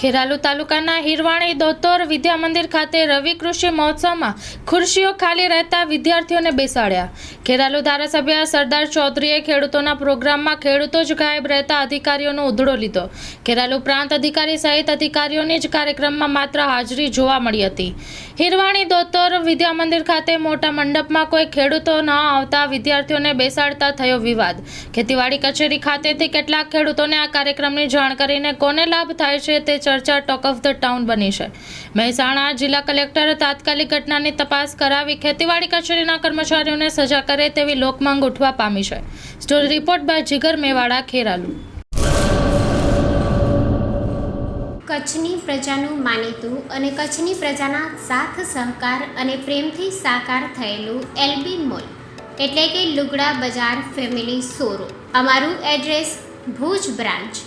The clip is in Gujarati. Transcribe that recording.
ખેરાલુ તાલુકાના હિરવાણી દોતોર વિદ્યા મંદિર ખાતે રવિ કૃષિ મહોત્સવમાં ખુરશીઓ ખાલી રહેતા વિદ્યાર્થીઓને બેસાડ્યા. ખેરાલુ ધારાસભ્ય સરદાર ચૌધરીએ ખેડૂતોના પ્રોગ્રામમાં ખેડૂતો જ ગાયબ રહેતા અધિકારીઓનો ઉધડો લીધો. ખેરાલુ પ્રાંત અધિકારી સહિત અધિકારીઓની જ કાર્યક્રમમાં માત્ર હાજરી જોવા મળી હતી. હિરવાણી દોતોર વિદ્યા મંદિર ખાતે મોટા મંડપમાં કોઈ ખેડૂતો ન આવતા વિદ્યાર્થીઓને બેસાડતા થયો વિવાદ. ખેતીવાડી કચેરી ખાતેથી કેટલાક ખેડૂતોને આ કાર્યક્રમની જાણ કરીને કોને લાભ થાય છે તે ચર્ચા ટોક ઓફ ધ ટાઉન બની છે. મહેસાણા જિલ્લા કલેક્ટર તાત્કાલિક ઘટનાની તપાસ કરાવી ખેતીવાડી કચેરીના કર્મચારીઓને સજા કરે તેવી લોકમાંગ ઉઠવા પામી છે. Story report by Jigar Mewada, Kheralu. કચ્છની પ્રજાનું માનીતું અને કચ્છની પ્રજાના સાથ, સહકાર અને પ્રેમથી સાકાર થયેલું એલબી મોલ. એટલે કે લુગડા બજાર ફેમિલી શોરૂમ. અમારું address Bhuj branch.